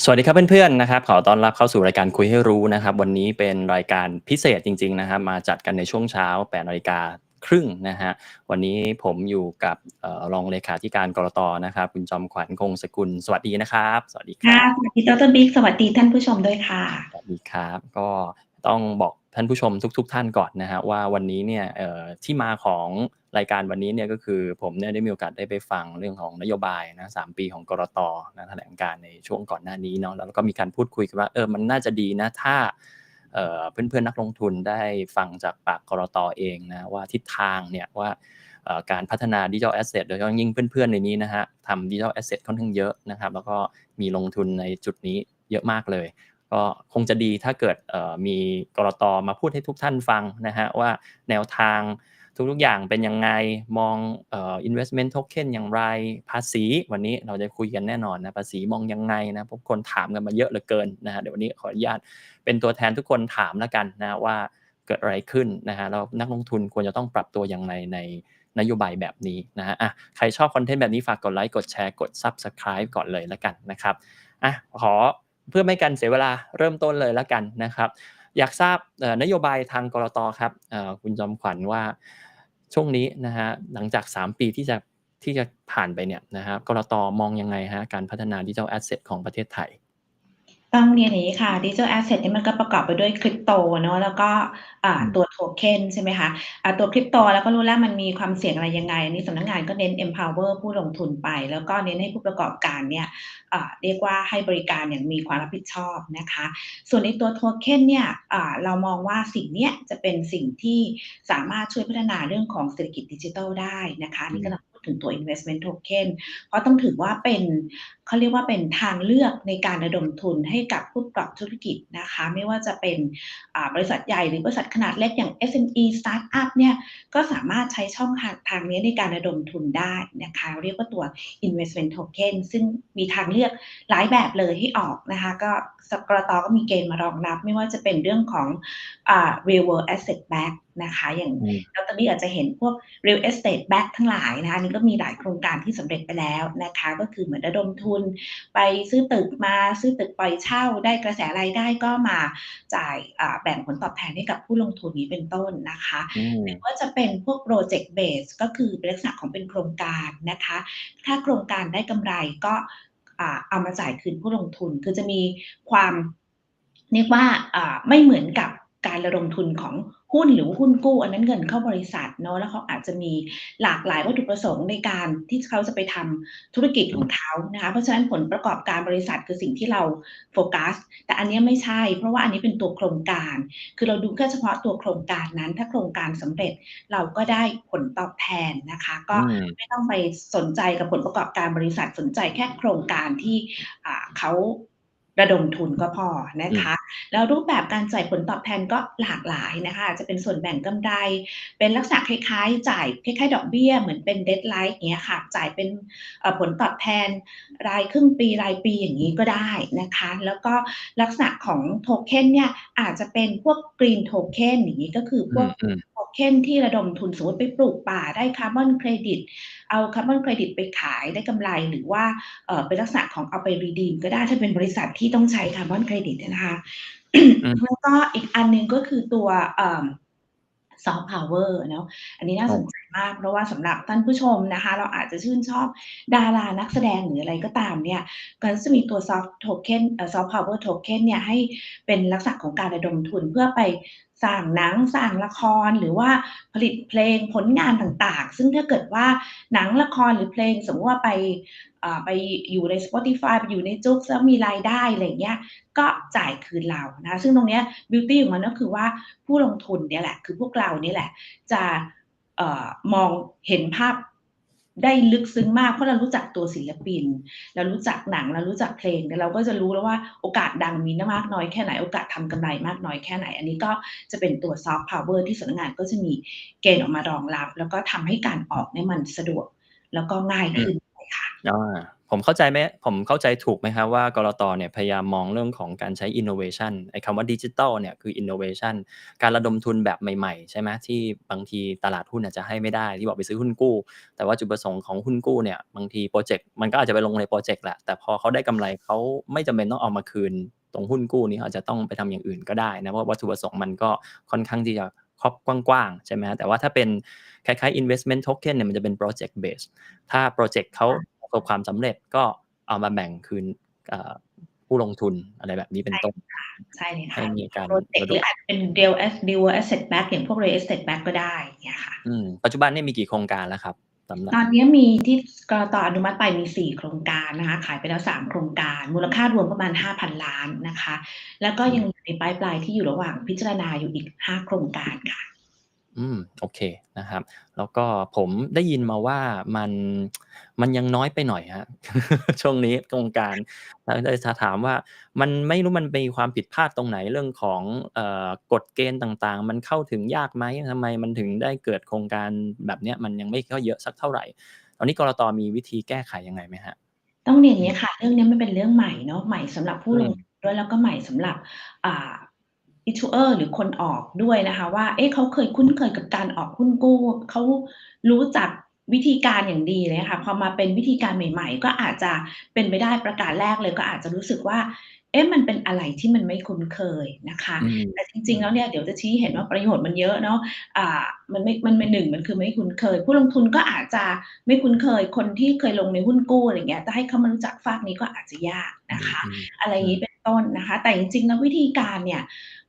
สวัสดีครับเพื่อนๆนะครับขอต้อนรับเข้าสู่รายการคุยให้รู้นะครับ วันนี้เป็นรายการพิเศษจริง ๆนะครับ มาจัดกันในช่วงเช้า8นาฬิกาครึ่งนะฮะวันนี้ผมอยู่กับเอ่อรองเลขาธิการกรตนะครับ คุณจอมขวัญคงสกุลสวัสดีนะครับ สวัสดีคค่ะรับสวัสดีดรบิ๊กสวัสดีท่านผู้ชมด้วยค่ะสวัสดีครับก็ต้องบอกท่านผู้ชมทุก ๆ ท่านก่อนนะฮะว่าวันนี้เนี่ยเอ่อที่มาของ รายการวันนี้เนี่ยก็คือผมเนี่ยได้มีโอกาสได้ไปฟังเรื่องของนโยบายนะสามปีของกรตนะแถลงการในช่วงก่อนหน้านี้เนาะแล้วก็มีการพูดคุยกันว่าเออมันน่าจะดีนะถ้าเอ่อนเพื่อนนักลงทุนได้ฟังจากปากกรตเองนะว่าทิศทางเนี่ยว่าการพัฒนาดิจิทัลแอสเซทโดยเฉพาะยิ่งเพื่อนๆในนี้นะฮะทำดิจิทัลแอสเซทค่อนข้างเยอะนะครับ แล้วก็มีลงทุนในจุดนี้เยอะมากเลย ก็คงจะดีถ้าเกิดเออมีกรตมาพูดให้ทุกท่านฟังนะฮะว่าแนวทาง ทุกๆอย่างเป็นยังไงมองเอ่อ investment token อย่างไรภาษีวันนี้เราจะคุยกันแน่นอนนะภาษีมองยังไงนะพวกคนถามกันมาเยอะเหลือเกินนะฮะเดี๋ยววันนี้ขออนุญาตเป็นตัวแทนทุกคนถามแล้วกันนะว่าเกิดอะไรขึ้นนะฮะแล้วนักลงทุนควรจะต้องปรับตัวอย่างไรในนโยบายแบบนี้นะฮะอะใครชอบคอนเทนต์แบบนี้ฝากกดไลค์กดแชร์กด subscribe ก่อนเลยแล้วกันนะครับอะขอเพื่อไม่กันเสียเวลาเริ่มต้นเลยแล้วกันนะครับ อยากทราบนโยบายทางกรตครับคุณจอมขวัญว่าช่วงนี้นะฮะหลังจาก 3 ปีที่จะที่จะผ่านไปเนี่ยนะครับกรตมองยังไงฮะการพัฒนาดิจิทัลแอสเซทของประเทศไทย ต้องเรียนอย่างนี้ค่ะดิจิทัลแอสเซทนี่มันก็ประกอบไปด้วยคริปโตเนาะแล้วก็อ่าอืมตัวโทเค็นใช่ไหมคะอ่าตัวคริปโตแล้วก็รู้แล้วมันมีความเสี่ยงอะไรยังไงอันนี้สำนักงานก็เน้น empower ผู้ลงทุนไป แล้วก็เน้นให้ผู้ประกอบการเนี่ยอ่าเรียกว่าให้บริการอย่างมีความรับผิดชอบนะคะ ส่วนในตัวโทเค็นเนี่ยอ่าเรามองว่าสิ่งเนี้ยจะเป็นสิ่งที่สามารถช่วยพัฒนาเรื่องของเศรษฐกิจดิจิทัลได้นะคะนี่กำลังพูด ถึงตัว investment token เพราะต้องถือว่าเป็นเขาเรียกว่าเป็นทางเลือกในการระดมทุนให้กับผู้ประกอบธุรกิจนะคะ ไม่ว่าจะเป็นบริษัทใหญ่หรือบริษัทขนาดเล็กอย่าง SME Startup เนี่ยก็สามารถใช้ช่องทางทางนี้ในการระดมทุนได้นะคะ เรียกว่าตัว investment token ซึ่งมีทางเลือกหลายแบบเลยให้ออกนะคะ ก็สกรตก็มีเกณฑ์มารองรับ ไม่ว่าจะเป็นเรื่องของอ real world asset back นะคะ อย่างอืมแล้วตอนนี้อาจจะเห็นพวก real estate back ทั้งหลายนะคะอันนี้ก็มีหลายโครงการที่สำเร็จไปแล้วนะคะ ก็คือเหมือนระดมทุน ไปซื้อตึกมาซื้อตึกปล่อยเช่า ได้กระแสรายได้ก็มาจ่ายอ่าแบ่งผลตอบแทนให้กับผู้ลงทุนนี้เป็นต้นนะคะอืมหรือว่าจะเป็นพวก project base ก็คือเป็นลักษณะของเป็นโครงการนะคะ ถ้าโครงการได้กำไรก็อ่าเอามาจ่ายคืนผู้ลงทุน คือจะมีความเรียกว่าอ่าไม่เหมือนกับการระดมทุนของ หุ้นหรือหุ้นกู้ อันนั้นเงินเข้าบริษัทเนาะแล้วเขาอาจจะมีหลากหลายวัตถุประสงค์ในการที่เขาจะไปทำธุรกิจของเขานะคะเพราะฉะนั้นผลประกอบการบริษัทคือสิ่งที่เราโฟกัส แต่อันเนี้ยไม่ใช่ เพราะว่าอันนี้เป็นตัวโครงการ คือเราดูแค่เฉพาะตัวโครงการนั้น ถ้าโครงการสำเร็จเราก็ได้ผลตอบแทนนะคะ ก็อืมไม่ต้องไปสนใจกับผลประกอบการบริษัทสนใจแค่โครงการที่อ่าเขา ระดมทุนก็พอนะคะ แล้วรูปแบบการจ่ายผลตอบแทนก็หลากหลายนะคะอาจจะเป็นส่วนแบ่งกำไร เป็นลักษณะคล้ายๆ จ่ายคล้ายๆ ดอกเบี้ย เหมือนเป็นเด d ไลน์อย่างเงี้ยค่ะ จ่ายเป็นเอ่อผลตอบแทนรายครึ่งปีรายปีอย่างนี้ก็ได้นะคะ แล้วก็ลักษณะของโทเค็นเนี่ยอาจจะเป็นพวกกรีนโทเค็นอย่างนี้ก็คือพอืวกมอืมโทเค็นที่ระดมทุนสมมติไปปลูกป่าได้คาร์บอนเครดิตเอาคาร์บอนเครดิตไปขายได้กำไรหรือว่าเอ่อเป็นลักษณะของเอาไปรีดีมก็ได้ถ้าเป็นบริษัทที่ต้องใช้คาร์บอนเครดิตนะคะอืมแล้วก็อีกอันหนึ่งก็คือตัวซอฟต์พาวเวอร์เนาะอันนี้น่าสนใจมาก เพราะว่าสำหรับท่านผู้ชมนะคะ เราอาจจะชื่นชอบดารานักแสดงหรืออะไรก็ตามเนี่ยก็จะมีตัวซอฟต์โทเค็นเอ่อซอฟต์พาวเวอร์โทเค็นเนี่ยให้เป็นลักษณะของการระดมทุนเพื่อไป สร้างหนังสร้างละครหรือว่าผลิตเพลงผลงานต่างๆ ซึ่งถ้าเกิดว่าหนังละครหรือเพลงสมมติว่าไปไปอยู่ใน Spotify ไปอยู่ในจุกแล้วมีรายได้อะไรเงี้ยก็จ่ายคืนเรานะซึ่งตรงเนี้ยบิวตี้ของมันก็คือว่าผู้ลงทุนเนี่ยแหละ คือพวกเรานี่แหละ จะอ่อมองเห็นภาพ ได้ลึกซึ้งมากเพราะเรารู้จักตัวศิลปิน เรารู้จักหนังเรารู้จักเพลงเนี่ยเราก็จะรู้แล้วว่าโอกาสดังมีมากน้อยแค่ไหนโอกาสทำกำไรมากน้อยแค่ไหน อันนี้ก็จะเป็นตัวซอฟต์พาวเวอร์ที่สำนักงานก็จะมีเกณฑ์ออกมารองรับ แล้วก็ทำให้การออกเนี่ยมันสะดวกแล้วก็ง่ายขึ้น อาผมเข้าใจไหมผมเข้าใจถูกไหมครับว่ากลต.เนี่ยพยายามมองเรื่องของการใช้ innovation ไอ้คำว่าดิจิทัลเนี่ยคือ innovation การระดมทุนแบบใหม่ๆ ใช่ไหมที่บางทีตลาดหุ้นอาจจะให้ไม่ได้ที่บอกไปซื้อหุ้นกู้ แต่ว่าจุดประสงค์ของหุ้นกู้เนี่ยบางทีพรเจกต์มันก็อาจจะไปลงในพรเจกต์แหละแต่พอเขาได้กำไรเขาไม่จำเป็นต้องเอามาคืน ตรงหุ้นกู้นี้อาจจะต้องไปทำอย่างอื่นก็ได้นะเพราะวัตถุประสงค์มันก็ค่อนข้างที่จะครอบกว้างๆใช่ไหมครับแต่ว่าถ้าเป็นคล้ายๆ investment token เนี่ยมันจะเป็น project base ถ้าพรเจกต์เขา ประสบความสำเร็จก็เอามาแบ่งคืนอ่าผู้ลงทุนอะไรแบบนี้เป็นต้นใช่เลยใคห่้ะมีการพรอเจกต์ระหรดือมอาจจะเป็น real as real asset backed อย่างพวก real estate backed ก็ได้อย่างเงี้ยค่ะอืมปัจจุบันเนี่ยมีกี่โครงการแล้วครับ?สำหรับตอนนี้มีที่กลต.อนุมัติไปมี 4 โครงการนะคะ ขายไปแล้ว 3 โครงการ มูลค่ารวมประมาณ 5,000 ล้านนะคะ แล้วก็ยังอยู่ใน pipeline ที่อยู่ระหว่างพิจารณาอยู่อีก 5 โครงการค่ะ อืมโอเคนะครับ แล้วก็ผมได้ยินมาว่ามันมันยังน้อยไปหน่อยครับช่วงนี้โครงการแล้วเลยจะถามว่ามันไม่รู้มันมีความผิดพลาดตรงไหนเรื่องของเอ่อกฎเกณฑ์ต่างๆ มันเข้าถึงยากไหม?ทำไมมันถึงได้เกิดโครงการแบบเนี้ยมันยังไม่ค่อยเยอะสักเท่าไร?ตอนนี้กลต.มีวิธีแก้ไขยังไงไหมครับ?ต้องเรียนอย่อาืงงี้มค่ะ เรื่องนี้มันเป็นเรื่องใหม่เนาะใหม่สำหรับผอืู้ลงมด้วยแล้วก็ใหม่สำหรับอ่า อิทูเออร์หรือคนออกด้วยนะคะว่า เอ๊ะเขาเคยคุ้นเคยกับการออกหุ้นกู้ เขารู้จักวิธีการอย่างดีเลยค่ะ พอมาเป็นวิธีการใหม่ ๆ ก็อาจจะเป็นไปได้ประกาศแรกเลยก็อาจจะรู้สึกว่า เอ๊ะมันเป็นอะไรที่มันไม่คุ้นเคยนะคะอืมแต่จอรืิงๆแล้มวเนี่ยเดี๋ยวจะชี้ให้เห็นว่าประโยชน์มันเยอะเนาะอ่ามันไม่มันเป็น1มันคือไม่คุ้นเคย ผู้ลงทุนก็อาจจะไม่คุ้นเคย คนที่เคยลงในหุ้นกู้อะไรอย่างเงี้ยจะให้เขามารู้จักฝากนี้ก็อาจจะยากอืนะคะมอะไรอย่ๆาอืงงี้มเป็นต้นนะคะ แต่จริงๆแล้ววิธีการเนี่ย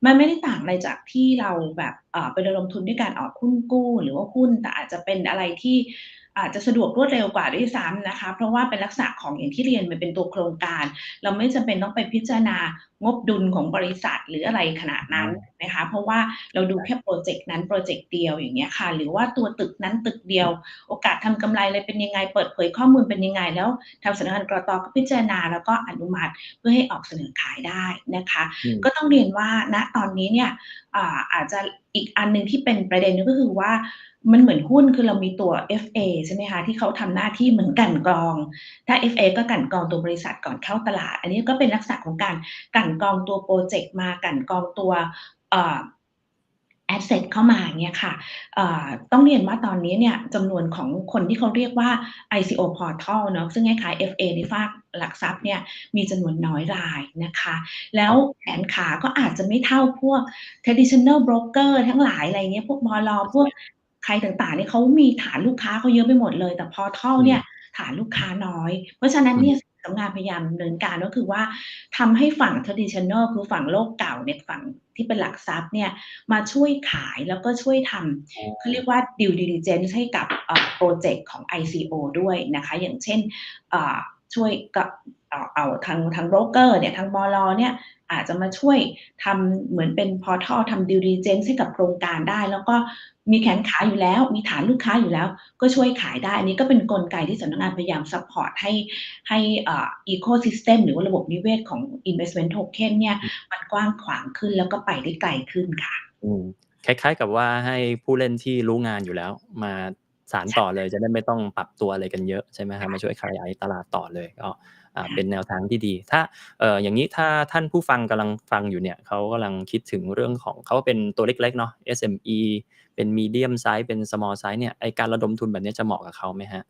มันไม่ได้ต่างอะไรจากที่เราแบบอ่าไประดมทุนด้วยการออกหุ้นกู้ หรือว่าหุ้นแต่อาจจะเป็นอะไรที่ อาจจะสะดวกรวดเร็วกว่าด้วยซ้ำนะคะ เพราะว่าเป็นลักษณะของอย่างที่เรียนมันเป็นตัวโครงการ เราไม่จำเป็นต้องไปพิจารณางบดุลของบริษัทหรืออะไรขนาดนั้น นะคะ เพราะว่าเราดูแค่พรอเจกต์นั้นพรอเจกต์เดียวอย่างเงี้ยค่ะ หรือว่าตัวตึกนั้นตึกเดียว โอกาสทำกำไรอะไรเป็นยังไง เปิดเผยข้อมูลเป็นยังไง แล้วทางสำนักงานกลต.ก็พิจารณาแล้วก็อนุมัติเพื่อให้ออกเสนอขายได้นะคะอืมก็ต้องเรียนว่าณตอนนี้เนี่ยอ่าอาจจะอีกอันหนึ่งที่เป็นประเด็นก็คือว่ามันเหมือนหุ้นคือเรามีตัว FA ใช่ไหมคะที่เขาทำหน้าที่เหมือนกลั่นกรอง ถ้า FA ก็กลั่นกรองตัวบริษัทก่อนเข้าตลาด อันนี้ก็เป็นลักษณะของการกลั่นกรองตัวพรอเจกต์มากลั่นกรองตัวเอ่อแอสเซตเข้ามาอย่างเงี้ยค่ะอ่าต้องเรียนว่าตอนนี้เนี่ยจำนวนของคนที่เขาเรียกว่า ICO Portal เนาะซึ่งคล้ายๆ FA ในฝากหลักทรัพย์เนี่ยมีจำนวนน้อยรายนะคะ แล้ครวับแขนขาก็อาจจะไม่เท่าพวก traditional broker ทั้งหลายอะไรอย่างเงี้ยพวกบล.พวกใครต่างๆเนี่ยเขามีฐานลูกค้าเขาเยอะไปหมดเลย แต่ Portal อืมเนี่ยฐานลูกค้าน้อย เพราะฉะนั้นอืมเนี่ย สำนักงานพยายามดำเนินการก็คือว่าทำให้ฝั่ง traditional คือฝั่งโลกเก่าเนี่ยฝั่งที่เป็นหลักทรัพย์เนี่ยมาช่วยขายแล้วก็ช่วยทอ๋ำเขาเรียอกว่า due diligence ให้กับเอ่อพรอเจกต์ของ ICO ด้วยนะคะอย่างเช่นอ่าช่วยกับเอาเอาทางทางโบรกเกอร์เนี่ยทางบล.เนี่ย อาจจะมาช่วยทำเหมือนเป็น Portal ทำ due diligence ให้กับโครงการได้ แล้วก็มีแขนขาอยู่แล้ว มีฐานลูกค้าอยู่แล้ว ก็ช่วยขายได้ อันนี้ก็เป็นกลไกที่สำนักงานพยายามซัปพอร์ตให้ให้อ่า Ecosystem หรือว่าระบบนิเวศของ investment token เนี่ยมันกว้างขวางขึ้นแล้วก็ไปได้ไกลขึ้นค่ะอืมคล้ายๆกับว่าให้ผู้เล่นที่รู้งานอยู่แล้ว มาสานต่อเลยจะได้ไม่ต้องปรับตัวอะไรกันเยอะใช่ไหมครับมาช่วยขยายตลาดต่อเลยก็ เป็นแนวทางที่ดี ถ้าออย่างนี้ถ้าท่านผู้ฟังกำลังฟังอยู่เนี่ยเขากำลังคิดถึงเรื่องของเขาเป็นตัวเล็กๆเนาะ SME เป็น medium size เป็น small size เนี่ยไอการระดมทุนแบบนี้จะเหมาะกับเขาไหมฮะ?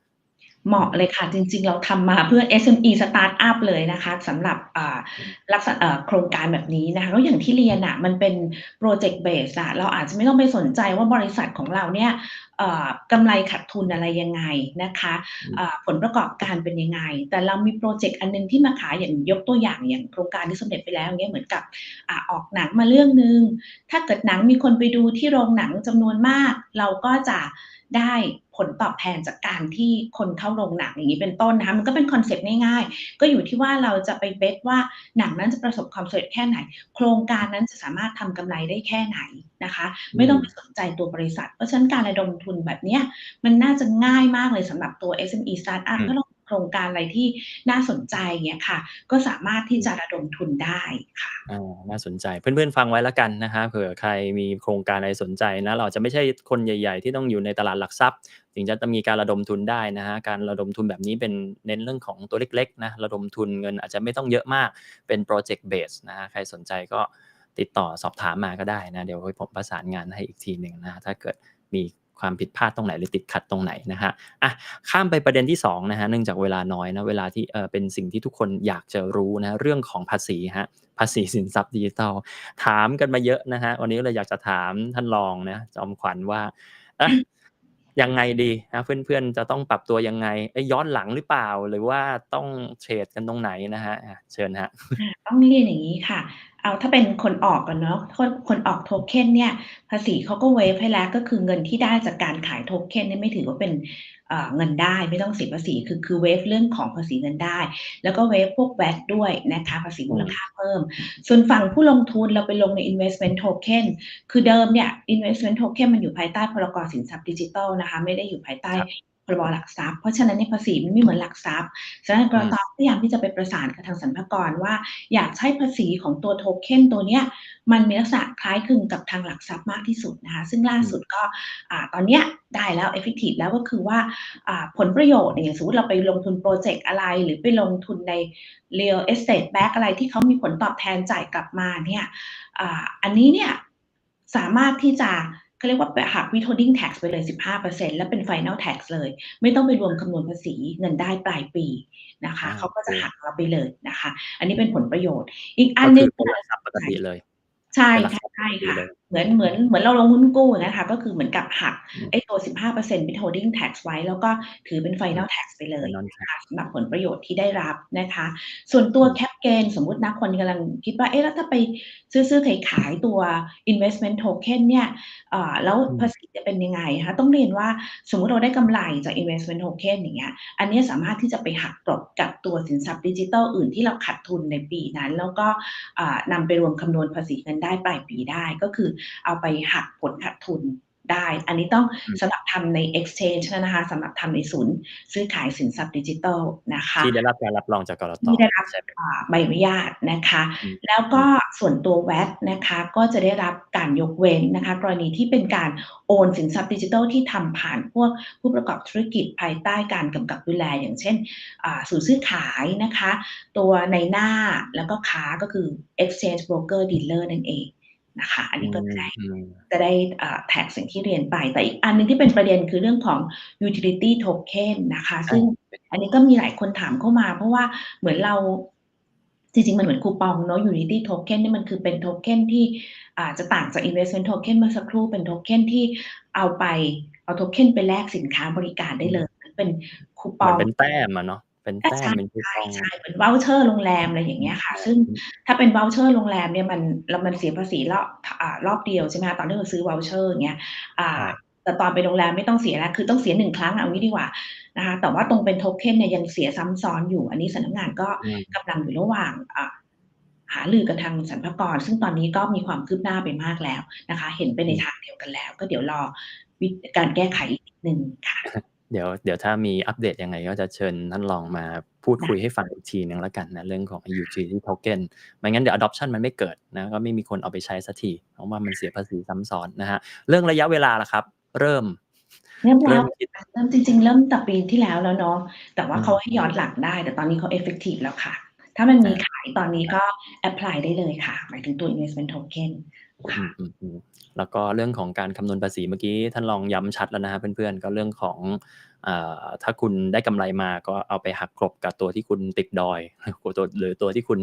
เหมาะเลยค่ะ จริง ๆ เราทำมาเพื่อ SME สตาร์ตอัปเลยนะคะสำหรับอ่าอืมลักษณะเอ่อโครงการแบบนี้นะคะก็อย่างที่เรียนน่ะมันเป็น project base อะเราอาจจะไม่ต้องไปสนใจว่าบริษัทของเราเนี่ยเอ่อกำไรขาดทุนอะไรยังไงนะคะอืมอ่าผลประกอบการเป็นยังไง แต่เรามีพรอเจกต์อันหนึ่งที่มาขายอย่างยกตัวอย่างอย่างโครงการที่สำเร็จไปแล้วอย่างเงี้ยเหมือนกับอ่าออกหนังมาเรื่องหนึ่งถ้าเกิดหนังมีคนไปดูที่โรงหนังจำนวนมาก เราก็จะได้ ผลตอบแทนจากการที่คนเข้าโรงหนังอย่างงี้เป็นต้นนะคะมันก็เป็นคอนเซปต์ง่ายๆ ก็อยู่ที่ว่าเราจะไป bet ว่าหนังนั้นจะประสบความสำเร็จแค่ไหน โครงการนั้นจะสามารถทำกำไรได้แค่ไหนนะคะอืไม่ต้องไปมสนใจตัวบริษัท เพราะฉะนั้นการระดมทุนแบบเนี้ยมันน่าจะง่ายมากเลยสำหรับตัว SME สตาร์ตอัปอืมถ้าเรา โครงการอะไรที่น่าสนใจเงี้ยค่ะ ก็สามารถที่จะระดมทุนได้ค่ะอาน่าสนใจเพื่อนๆฟังไว้แล้วกันนะครับเผื่อใครมีโครงการอะไรสนใจนะเราจะไม่ใช่คนใหญ่ ๆ ที่ต้องอยู่ในตลาดหลักทรัพย์ ถึงจะมีการระดมทุนได้นะครับการระดมทุนแบบนี้เป็นเน้นเรื่องของตัวเล็กๆนะระดมทุนเงินอาจจะไม่ต้องเยอะมากเป็นพรเจกต์เบสนะครับใครสนใจก็ติดต่อสอบถามมาก็ได้นะ เดี๋ยวผมประสานงานให้อีกทีหนึ่งนะถ้าเกิดมี ความผิดพลาดตรงไหนหรือติดขัดตรงไหนนะฮะอะข้ามไปประเด็นที่สองนะฮะเนื่องจากเวลาน้อยนะเวลาที่เออเป็นสิ่งที่ทุกคนอยากจะรู้นะเรื่องของภาษีฮะภาษีสินทรัพย์ดิจิทัลถามกันมาเยอะนะฮะวันนี้เลยอยากจะถามท่านรองนะจอมขวัญว่า ยังไงดีนะเพื่อนๆจะต้องปรับตัวยังไงย้อนหลังหรือเปล่า หรือว่าต้องเทรดกันตรงไหนนะฮะเชิญฮะต้องเรียนอย่างนี้ค่ะ เอาถ้าเป็นคนออกกันเนาะคนคนออกโทเค็นเนี่ย ภาษีเขาก็เวฟให้แล้วก็คือเงินที่ได้จากการขายโทเค็นเนี่ยไม่ถือว่าเป็น เงินได้ไม่ต้องเสียภาษีคือคือเวฟเรื่องของภาษีเงินได้ แล้วก็เวฟพวกแวดด้วยนะคะภาษีมูลค่าเพิ่ม ส่วนฝั่งผู้ลงทุนเราไปลงใน investment token คือเดิมเนี่ย investment token มันอยู่ภายใต้พรกสินทรัพย์ดิจิทัลนะคะ ไม่ได้อยู่ภายใต้ พรบหลักทรัพย์ เพราะฉะนั้นเนี่ยภาษีมันไม่เหมือนหลักทรัพย์ฉะนั้นกรอืมตพยายามที่จะไปประสานกับทางสรรพากรว่า อยากให้ภาษีของตัวโทเค็นตัวเนี้ยมันมีลักษณะคล้ายคลึงกับทางหลักทรัพย์มากที่สุดนะคะซึ่งล่าสุดก็อตอนเนี้ยได้แล้ว effective แล้วก็คือว่าผลประโยชน์เนี่ยอย่างสมมติเราไปลงทุนโปรเจกต์อะไร หรือไปลงทุนใน real estate back อะไรที่เขามีผลตอบแทนจ่ายกลับมาเนี่ยออันนี้เนี่ยสามารถที่จะ เขาเรียกว่าไปหัก withholding tax ไปเลย 15%และเป็น final tax เลย ไม่ต้องไปรวมคำนวณภาษีเงินได้ปลายปีนะคะอ่าเขาก็จะโอเคหักเราไปเลยนะคะ อันนี้เป็นผลประโยชน์ อีกอันก็หนึคืงอเป็นหลักทรัพย์ปกติเลย ใช่เป็นหลักค่ะทรัพย์ใช่ปกติค่ะเลยเหมือนเหมือนเหมือนเราลงหุ้นกู้อย่างนั้นค่ะก็คือเหมือนกับหักอืมไอ้ตัว 15% withholding tax ไว้ แล้วก็ถือเป็น final tax ไปเลยเป็น non นะคะสำหรับผลประโยชน์ที่ได้รับนะคะ ส่วนตัวอืม cap gain สมมุตินะคนกำลังคิดว่า เอ๊ะ แล้วถ้าไปซื้อซื้อขายขายตัว investment token เนี่ยเอ่อแล้วอืมภาษีจะเป็นยังไงคะต้องเรียนว่าสมมุติเราได้กำไรจาก investment token อย่างเงี้ยอันเนี้ยสามารถที่จะไปหักกลบกับตัวสินทรัพย์ดิจิทัลอื่นที่เราขาดทุนในปีนั้น แล้วก็อ่านำไปรวมคำนวณภาษีเงินได้ปลายปีได้ก็คือเอาไปหักผลขาดทุนได้ อันนี้ต้องอืมสำหรับทำใน exchange นะคะสำหรับทำในศูนย์ ซื้อขายสินทรัพย์ดิจิทัลนะคะที่ได้รับการรับรองจากกรตที่ได้รับใช่ไหมอ่าใบอนุญาตนะคะอืมแล้วก็ส่วนตัว VAT นะคะก็จะได้รับการยกเว้นนะคะ กรณีที่เป็นการโอนสินทรัพย์ดิจิทัลที่ทำผ่านพวกผู้ประกอบธุรกิจภายใต้การกำกับดูแล อย่างเช่นอ่าศูนย์ซื้อขายนะคะ ตัวในหน้าแล้วก็ค้าก็คือ exchange broker dealer นั่นเอง นะคะ อันนี้ก็จะได้อืมจะได้อ่าแท็กสิ่งที่เรียนไป แต่อีกอันหนึงที่เป็นประเด็นคือเรื่องของ utility token นะคะ ซึ่งอันนี้ก็มีหลายคนถามเข้ามา เพราะว่าเหมือนเราจริงๆ มันเหมือนคูปองเนาะ Unity Token นี่มันคือเป็นโทเค็นที่อ่าจะต่างจาก Investment Token เมื่อสักครู่เป็นโทเค็นที่เอาไปเอาโทเค็นไปแลกสินค้าบริการได้เลย เป็นคูปเหมืออนงเป็นแต้มอะเนาะ เป็นแต้มเป็นคูปใช่องใช่เหมือน voucher โรงแรมอะไรอย่างเงี้ยค่ะ ซึ่งถ้าเป็น voucher โรงแรมเนี่ยมันเรามันเสียภาษีรอบอ่ารอบเดียวใช่ไหมคะตอนที่เราซื้อ voucher อย่างเงี้ยอ่าใช่แต่ตอนไปโรงแรมไม่ต้องเสียแล้วคือต้องเสียหนึ่งครั้งเอางี้ดีกว่านะคะแต่ว่าตรงเป็นโทเค็นเนี่ยยังเสียซ้ำซ้อนอยู่ อันนี้สำนักงานก็อืมกำลังอยู่ระหว่างอ่าหารือกับทางสรรพากร ซึ่งตอนนี้ก็มีความคืบหน้าไปมากแล้วนะคะ เห็นไปในทางเดียวกันแล้ว ก็เดี๋ยวรอวิธีการแก้ไขอีกนิดนึงค่ะ เดี๋ยวเดี๋ยวถ้ามีอัปเดตยังไง ก็จะเชิญท่านลองมาพูดคุยให้ฟังอีกทีหนึงแล้วกันนะเรื่องของ utility token ไม่งั้นเดี๋ยว adoption มันไม่เกิดนะก็ไม่มีคนเอาไปใช้สักทีเพราะว่ามันเสียภาษีซ้ำซ้อนนะฮะเรื่องระยะเวลาล่ะครับ เริ่มเริ่มแล้เริ่วมคิดเริ่มจริง ๆ เริ่มแต่ปีที่แล้วแล้วเนาะแต่ว่าอืมเขาให้ย้อนหลังได้ แต่ตอนนี้เขา effective แล้วค่ะ ถ้ามันมีอ่าขายตอนนี้ก็ apply ได้เลยค่ะ หมายถึงตัว investment token อืค่ะมอืมอืม แล้วก็เรื่องของการคำนวณภาษีเมื่อกี้ท่านลองย้ำชัดแล้วนะฮะเพื่อนๆ ก็เรื่องของอถ้าคุณได้กำไรมาก็เอาไปหักกลบกับตัวที่คุณติดดอยตัวหรือตัวที่คุณ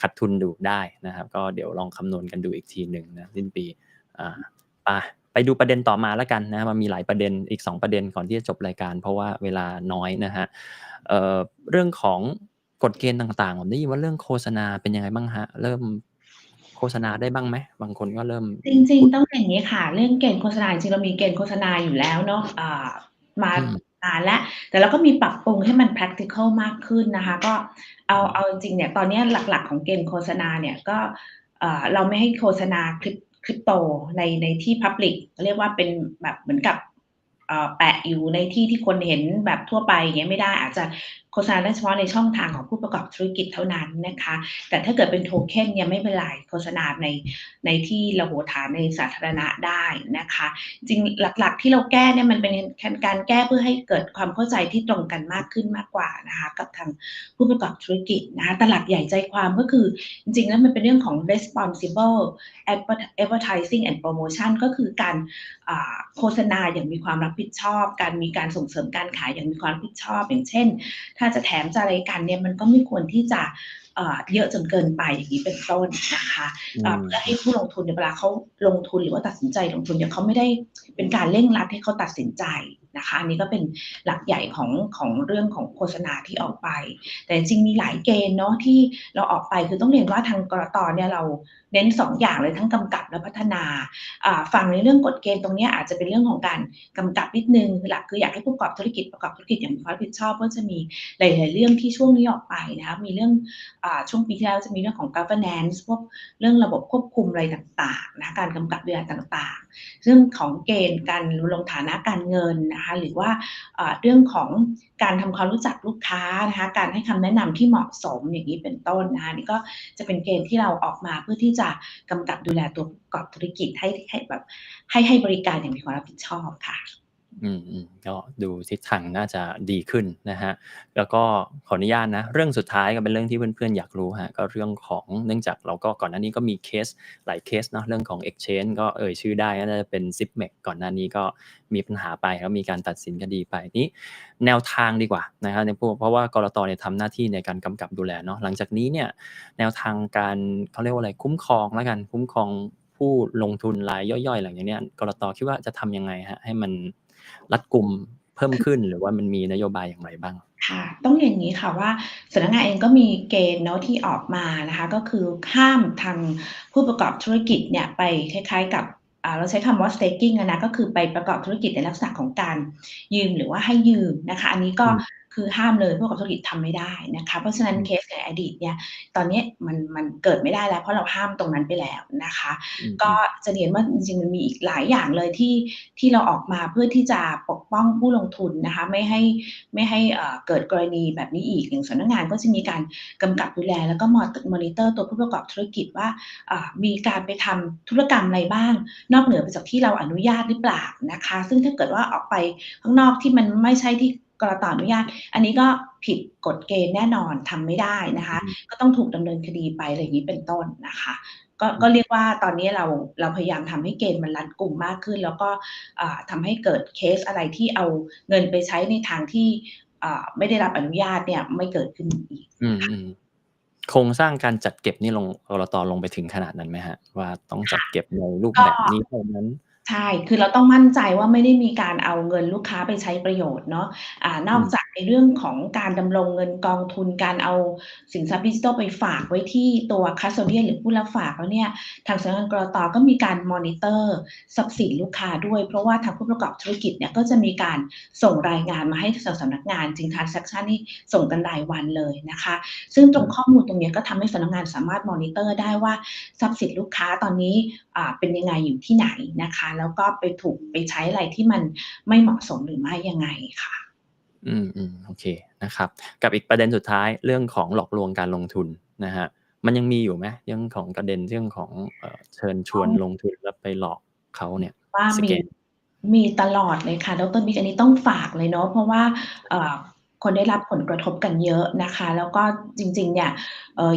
ขาดทุนดูได้นะครับ ก็เดี๋ยวลองคำนวณกันดูอีกทีหนึ่งนะสิ้นปีอ่าไปไปดูประเด็นต่อมาแล้วกันนะมันมีหลายประเด็นอีก 2 ประเด็นก่อนที่จะจบรายการ เพราะว่าเวลาน้อยนะฮะเเรื่องของกฎเกณฑ์ต่างๆผมได้ยินว่าเรื่องโฆษณาเป็นยังไงบ้างฮะ เริ่ม ฆษณาได้บ้างไหมบางคนก็เริ่ม จริง ๆ ต้องอย่างนี้ค่ะ เรื่องเกณฑ์โฆษณาจริงๆเรามีเกณฑ์โฆษณาอยู่แล้วเนาะอ่ามาอืมนานแล้วแต่เราก็มีปรับปรุงให้มัน practical มากขึ้นนะคะก็เอาเอาจริงๆเนี่ยตอนนี้หลักๆของเกณฑ์โฆษณาเนี่ยก็เอ่อเราไม่ให้โฆษณาคริปคริปโตในในที่ public เรียกว่าเป็นแบบเหมือนกับเอ่อแปะอยู่ในที่ที่คนเห็นแบบทั่วไปอย่างเงี้ยไม่ได้อาจจะ โฆษณาได้เฉพาะในช่องทางของผู้ประกอบธุรกิจเท่านั้นนะคะ แต่ถ้าเกิดเป็นโทเค็นเนี่ยไม่เป็นไรโฆษณาในในที่ระโหฐานในสาธารณะได้นะคะ จริงหลักๆที่เราแก้เนี่ยมันเป็นการแก้เพื่อให้เกิดความเข้าใจที่ตรงกันมากขึ้นมากกว่านะคะกับทางผู้ประกอบธุรกิจนะคะตลาดใหญ่ใจความก็คือจริงๆแล้วมันเป็นเรื่องของ responsible advertising and promotion ก็คือการโฆษณาอย่างมีความรับผิดชอบ การมีการส่งเสริมการขายอย่างมีความรับผิดชอบ อย่างเช่นถ้าจะแถมจะอะไรกันเนี่ยมันก็ไม่ควรที่จะเยอะจนเกินไปอย่างนี้เป็นต้นนะคะเพื่อให้ผู้ลงทุนเวลาเขาลงทุนหรือว่าตัดสินใจลงทุนเนี่ยเขาไม่ได้เป็นการเร่งรัดให้เขาตัดสินใจ นะคะอันนี้ก็เป็นหลักใหญ่ของของเรื่องของโฆษณาที่ออกไป แต่จริงมีหลายเกณฑ์เนาะที่เราออกไปคือต้องเรียนว่าทางกรตเนี่ยเราเน้น2ออย่างเลยทั้งกำกับและพัฒนาฝั่งในเรื่องกฎเกณฑ์ตรงนี้อาจจะเป็นเรื่องของการกำกับนิดนึงหลักคืออยากให้ผู้ประกอบธุรกิจประกอบธุรกิจอย่างมีความรับผิดชอบก็จะมีหลาย ๆ เรื่องที่ช่วงนี้ออกไปนะคะมีเรื่องอช่วงปีที่แล้วจะมีเรื่องของ governance พวกเรื่องระบบควบคุมอะไรต่าง ๆ นะการกำกับดูแลต่างๆซึ่งของเกณฑ์การลงฐานะการเงินนะคะหรือว่าเรื่องของการทำความรู้จักลูกค้านะคะการให้คำแนะนำที่เหมาะสมอย่างนี้เป็นต้นนะคะนี่ก็จะเป็นเกณฑ์ที่เราออกมาเพื่อที่จะกำกับดูแลตัวประกอบธุรกิจให้ให้แบบให้ให้บริการอย่างมีความรับผิดชอบค่ะ อืมอืมก็ดูทิศทางน่าจะดีขึ้นนะฮะ แล้วก็ขออนุญาตนะ เรื่องสุดท้ายก็เป็นเรื่องที่เพื่อนๆอยากรู้ฮะ ก็เรื่องของเนื่องจากเราก็ก่อนหน้านี้ก็มีเคสหลายเคสเนาะเรื่องของ Exchange ก็เอ่ยชื่อได้ก็จะเป็น z i p m e x ก่อนหน้านี้ก็มีปัญหาไปแล้วมีการตัดสินคดีไปนี้ แนวทางดีกว่านะครับในพวกเพราะว่ากรตเนี่ยทำหน้าที่ในการกำกับดูแลเนาะหลังจากนี้เนี่ยแนวทางการเขาเรียกว่าอะไรคุ้มครองแล้วกันคุ้มครองผู้ลงทุนรายย่อยๆหลังจากนี้กรตคิดว่าจะทำยังไงฮะให้มัน รัดกลุ่มเพิ่มขึ้นหรือว่ามันมีนโยบายอย่างไรบ้างค่ะต้องอย่างนี้ค่ะว่าสำนักงานเองก็มีเกณฑ์เนาะที่ออกมานะคะก็คือห้ามทางผู้ประกอบธุรกิจเนี่ยไปคล้ายๆกับเราใช้คำว่า staking นะก็คือไปประกอบธุรกิจในลักษณะของการยืมหรือว่าให้ยืมนะคะ อันนี้ก็ คือห้ามเลยพวกกับธุรกิจทำไม่ได้นะคะเพราะฉะนั้นเคสในอดีตเนี่ยตอนนี้มันมันเกิดไม่ได้แล้ว เพราะเราห้ามตรงนั้นไปแล้วนะคะ ก็จะเห็นว่าจริงๆมันมีอีกหลายอย่างเลยที่ที่เราออกมาเพื่อที่จะปกป้องผู้ลงทุนนะคะไม่ให้ไม่ให้เกิดกรณีแบบนี้อีกอย่างสำนักงานก็จะมีการกำกับดูแล แล้วก็มอนิเตอร์ตัวผู้ประกอบธุรกิจว่ามีการไปทำธุรกรรมอะไรบ้าง นอกเหนือไปจากที่เราอนุญาตหรือเปล่านะคะ ซึ่งถ้าเกิดว่าออกไปข้างนอกที่มันไม่ใช่ที่กรตอนุญาต อันนี้ก็ผิดกฎเกณฑ์แน่นอนทำไม่ได้นะคะ ก็ต้องถูกดำเนินคดีไปอะไรอย่างนี้เป็นต้นนะคะก็ก็เรียกว่าตอนนี้เราเราพยายามทำให้เกณฑ์มันรัดกลุ่มมากขึ้น แล้วก็ทำให้เกิดเคสอะไรที่เอาเงินไปใช้ในทางที่ไม่ได้รับอนุญาตเนี่ยไม่เกิดขึ้นอีกโครงสร้างการจัดเก็บนี่ลงกรตลงไปถึงขนาดนั้นไหมฮะ ว่าต้องจัดเก็บในรูปแบบนี้เท่านั้น ใช่ คือเราต้องมั่นใจว่าไม่ได้มีการเอาเงินลูกค้าไปใช้ประโยชน์เนาะ อ่า นอกจากในเรื่องของการดำรงเงินกองทุน การเอาสินทรัพย์ดิจิทัลไปฝากไว้ที่ตัว custodian หรือผู้รับฝากแล้วเนี่ย ทางสำนักงานกรตก็มีการมอนิเตอร์ทรัพย์สินลูกค้าด้วย เพราะว่าทางผู้ประกอบธุรกิจเนี่ยก็จะมีการส่งรายงานมาให้ทางสำนักงานจริง transaction นี่ส่งกันรายวันเลยนะคะ ซึ่งตรงข้อมูลตรงนี้ก็ทำให้สำนักงานสามารถมอนิเตอร์ได้ว่าทรัพย์สินลูกค้าตอนนี้เป็นยังไงอยู่ที่ไหนนะคะแล้วก็ไปถูกไปใช้อะไรที่มันไม่เหมาะสมหรือไม่ยังไงค่ะ อืมอืมโอเคนะครับ กับอีกประเด็นสุดท้ายเรื่องของหลอกลวงการลงทุนนะฮะมันยังมีอยู่ไหมเรื่องของประเด็นเรื่องของเชิญชวนลงทุนแล้วไปหลอกเขาเนี่ยว่ามีมีตลอดเลยค่ะดรบิ๊กอันนี้ต้องฝากเลยเนาะเพราะว่า คนได้รับผลกระทบกันเยอะนะคะ แล้วก็จริงๆเนี่ย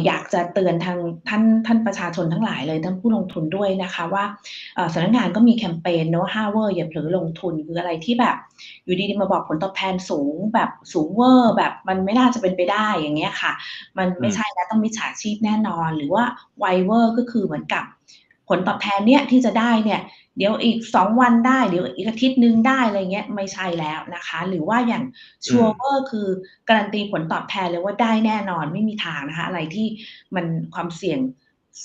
อยากจะเตือนทางท่านท่านประชาชนทั้งหลายเลยทั้งผู้ลงทุนด้วยนะคะว่าสำนักงานก็มีแคมเปญเนาะห้าเวอร์อย่าเผลอลงทุนคืออะไรที่แบบ อยู่ดีๆมาบอกผลตอบแทนสูงแบบสูงเวอร์แบบมันไม่น่าจะเป็นไปได้อย่างเงี้ยค่ะ มันไม่ใช่นะต้องมีฉาชีพแน่นอน หรือว่าไวเวอร์ก็คือเหมือนกับ ผลตอบแทนเนี่ยที่จะได้เนี่ยเดี๋ยวอีกสองวันได้เดี๋ยวอีกอาทิตย์นึงได้อะไรเงี้ยไม่ใช่แล้วนะคะ หรือว่าอย่างชัวร์เวอร์คือการันตีผลตอบแทนเลยว่าได้แน่นอนไม่มีทางนะคะ อะไรที่มันความเสี่ยง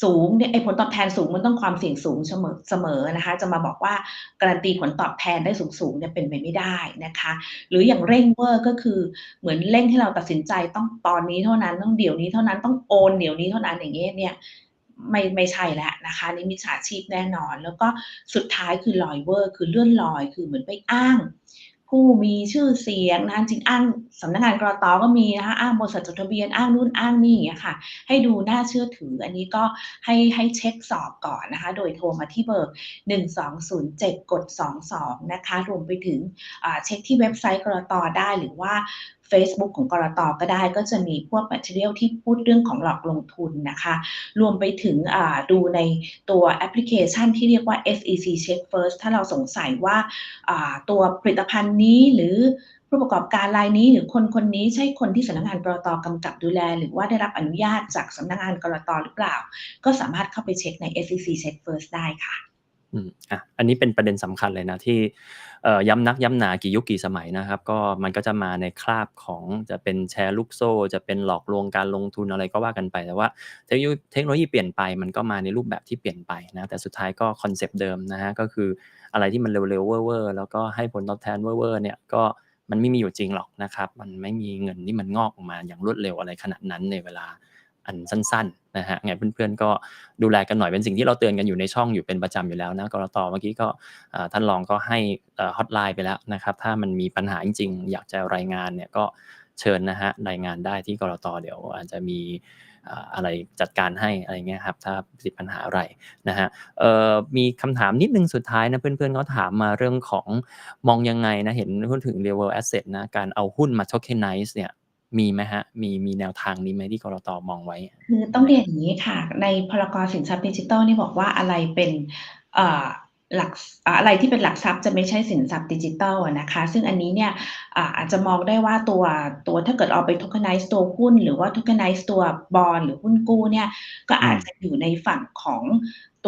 สูงเนี่ยไอ้ผลตอบแทนสูงมันต้องความเสี่ยงสูงเสมอเสมอนะคะ จะมาบอกว่าการันตีผลตอบแทนได้สูงสูงเนี่ยเป็นไปไม่ได้นะคะ หรืออย่างเร่งเวอร์ก็คือเหมือนเร่งให้เราตัดสินใจต้องตอนนี้เท่านั้นต้องเดี๋ยวนี้เท่านั้นต้องโอนเดี๋ยวนี้เท่านั้นอย่างเงี้ยเนี่ย ไม่ไม่ใช่แล้วนะคะนี่มิจฉาชีพแน่นอน แล้วก็สุดท้ายคือลอยเวอร์ คือเลื่อนลอย คือเหมือนไปอ้าง ผู้มีชื่อเสียงนะจริงอ้างสำนักงานกรตก็มีนะคะอ้างบริษัทจดทะเบียนอ้างนู่นอ้างนี่อย่างเงี้ยค่ะ ให้ดูน่าเชื่อถือ อันนี้ก็ให้ให้เช็คสอบก่อนนะคะ โดยโทรมาที่เบอร์ 1207กด22 นะคะรวมไปถึงอ่าเช็คที่เว็บไซต์กรตได้หรือว่า เฟซบุ๊กของกรตก็ได้ก็จะมีพวก material ที่พูดเรื่องของหลอกลงทุนนะคะ รวมไปถึงดูในตัวแอปพลิเคชันที่เรียกว่า SEC Check First ถ้าเราสงสัยว่าตัวผลิตภัณฑ์นี้หรือผู้ประกอบการรายนี้หรือคนคนนี้ใช่คนที่สำนักงานกรตกำกับดูแล หรือว่าได้รับอนุญาตจากสำนักงานกรตหรือเปล่า ก็สามารถเข้าไปเช็คใน SEC Check First ได้ค่ะ อืมอะอันนี้เป็นประเด็นสำคัญเลยนะที่ ย้ำนักย้ำหนากี่ยุคกี่สมัยนะครับ ก็มันก็จะมาในคราบของจะเป็นแชร์ลูกโซ่ จะเป็นหลอกลวงการลงทุนอะไรก็ว่ากันไป แต่ว่าเทคโนโลยีเทคโนโลยีเปลี่ยนไปมันก็มาในรูปแบบที่เปลี่ยนไปนะแต่สุดท้ายก็คอนเซปต์เดิมนะฮะก็คืออะไรที่มันเร็วๆเว่อร์ๆแล้วก็ให้ผลตอบแทนเว่อร์ๆเนี่ยก็มันไม่มีอยู่จริงหรอกนะครับ มันไม่มีเงินที่มันงอกออกมาอย่างรวดเร็วอะไรขนาดนั้นในเวลา อันสั้นๆนะฮะไงเพื่อนๆก็ดูแลกันหน่อยเป็นสิ่งที่เราเตือนกันอยู่ในช่องอยู่เป็นประจำอยู่แล้วนะกรตเมื่อกี้ก็ท่านรองก็ให้ฮอตไลน์ไปแล้วนะครับถ้ามันมีปัญหาจริงๆ อยากจะรายงานเนี่ยก็เชิญนะฮะรายงานได้ที่กรตเดี๋ยวอาจจะมีอะไรจัดการให้อะไรเงี้ยครับถ้าติดปัญหาอะไรนะฮะมีคำถามนิดนึงสุดท้ายนะเพื่อนๆก็ถามมาเรื่องของมองยังไงนะเห็นพูดถึง real asset นะการเอาหุ้นมา tokenize เนี่ย มีไหมฮะ มีมีแนวทางนี้ไหมที่กรตมองไว้ คือต้องเรียนอย่างนี้ค่ะ ในพรกรสินทรัพย์ดิจิทัลนี่บอกว่าอะไรเป็นอ่อหลักอะไรที่เป็นหลักทรัพย์จะไม่ใช่สินทรัพย์ดิจิทัลนะคะ ซึ่งอันนี้เนี่ยอาจจะมองได้ว่าตัวตัวถ้าเกิดเอาไป tokenize ตัวหุ้น หรือว่า tokenize ตัวบอลหรือหุ้นกู้เนี่ยก็อาจจะอยู่ในฝั่งของ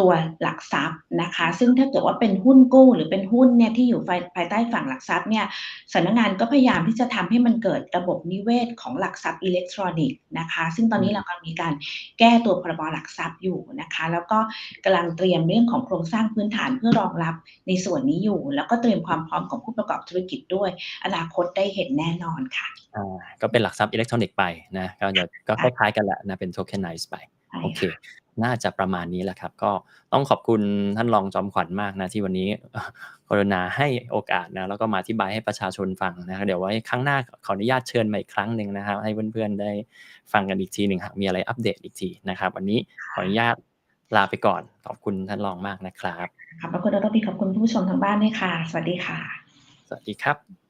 ตัวหลักทรัพย์นะคะ ซึ่งถ้าเกิดว่าเป็นหุ้นกู้หรือเป็นหุ้นเนี่ยที่อยู่ภายภายใต้ฝั่งหลักทรัพย์เนี่ยสำนักงานก็พยายามที่จะทำให้มันเกิดระบบนิเวศของหลักทรัพย์อิเล็กทรอนิกส์นะคะ ซึ่งตอนนี้เรากำลังมีการแก้ตัวพรบหลักทรัพย์อยู่นะคะ แล้วก็กำลังเตรียมเรื่องของโครงสร้างพื้นฐานเพื่อรองรับในส่วนนี้อยู่ แล้วก็เตรียมความพร้อมของผู้ประกอบธุรกิจด้วย อนาคตได้เห็นแน่นอนค่ะอ่าก็เป็นหลักทรัพย์อิเล็กทรอนิกส์ไปนะก็จะก็คล้ายๆกันแหละนะเป็น tokenize ไปใช่โอเคค่ะ น่าจะประมาณนี้แหละครับ ก็ต้องขอบคุณท่านรองจอมขวัญมากนะที่วันนี้กรุณาให้โอกาสนะแล้วก็มาอธิบายให้ประชาชนฟังนะครับเดี๋ยวไว้ครั้งหน้าขออนุญาตเชิญมาอีกครั้งหนึ่งนะครับ ให้เพื่อนๆได้ฟังกันอีกทีหนึ่งหากมีอะไรอัปเดตอีกทีนะครับ วันนี้ขออนุญาตลาไปก่อนขอบคุณท่านรองมากนะครับขอบพระคุณดรพีขอบคุณผู้ชมทางบ้านด้วยค่ะ สวัสดีค่ะ สวัสดีครับ